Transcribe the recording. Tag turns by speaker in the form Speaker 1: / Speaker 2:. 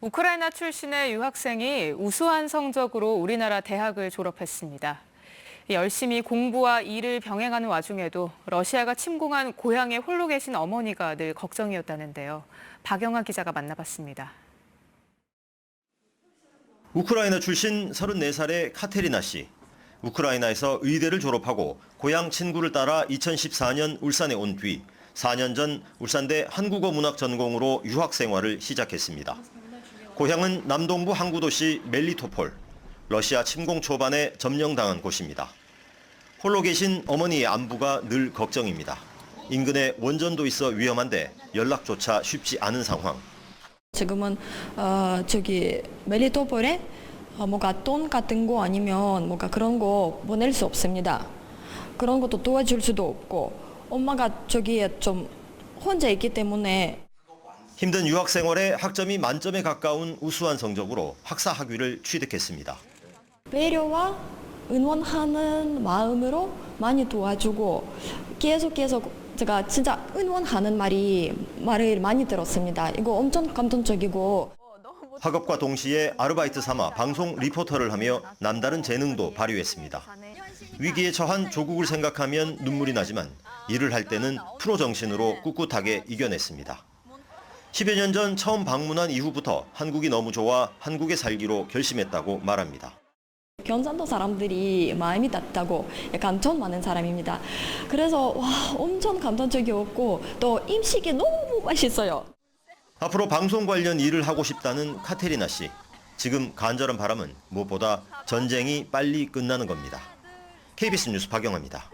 Speaker 1: 우크라이나 출신의 유학생이 우수한 성적으로 우리나라 대학을 졸업했습니다. 열심히 공부와 일을 병행하는 와중에도 러시아가 침공한 고향에 홀로 계신 어머니가 늘 걱정이었다는데요. 박영아 기자가 만나봤습니다.
Speaker 2: 우크라이나 출신 34살의 카테리나 씨. 우크라이나에서 의대를 졸업하고 고향 친구를 따라 2014년 울산에 온 뒤 4년 전 울산대 한국어 문학 전공으로 유학 생활을 시작했습니다. 고향은 남동부 항구 도시 멜리토폴. 러시아 침공 초반에 점령당한 곳입니다. 홀로 계신 어머니의 안부가 늘 걱정입니다. 인근에 원전도 있어 위험한데 연락조차 쉽지 않은 상황.
Speaker 3: 지금은 어, 저기 멜리토폴에 어, 뭔가 돈 같은 거 아니면 뭔가 그런 거 보낼 수 없습니다. 그런 것도 도와줄 수도 없고 엄마가 저기에 좀 혼자 있기 때문에
Speaker 2: 힘든 유학 생활에 학점이 만점에 가까운 우수한 성적으로 학사 학위를 취득했습니다.
Speaker 3: 배려와 응원하는 마음으로 많이 도와주고 계속 계속 제가 진짜 응원하는 말이 말을 많이 들었습니다. 이거 엄청 감동적이고
Speaker 2: 학업과 동시에 아르바이트 삼아 방송 리포터를 하며 남다른 재능도 발휘했습니다. 위기에 처한 조국을 생각하면 눈물이 나지만 일을 할 때는 프로 정신으로 꿋꿋하게 이겨냈습니다. 10여 년 전 처음 방문한 이후부터 한국이 너무 좋아 한국에 살기로 결심했다고 말합니다.
Speaker 3: 경상도 사람들이 마음이 닿다고 약간 전 많은 사람입니다. 그래서 와 엄청 감동적이었고 또 음식이 너무 맛있어요.
Speaker 2: 앞으로 방송 관련 일을 하고 싶다는 카테리나 씨. 지금 간절한 바람은 무엇보다 전쟁이 빨리 끝나는 겁니다. KBS 뉴스 박영아입니다.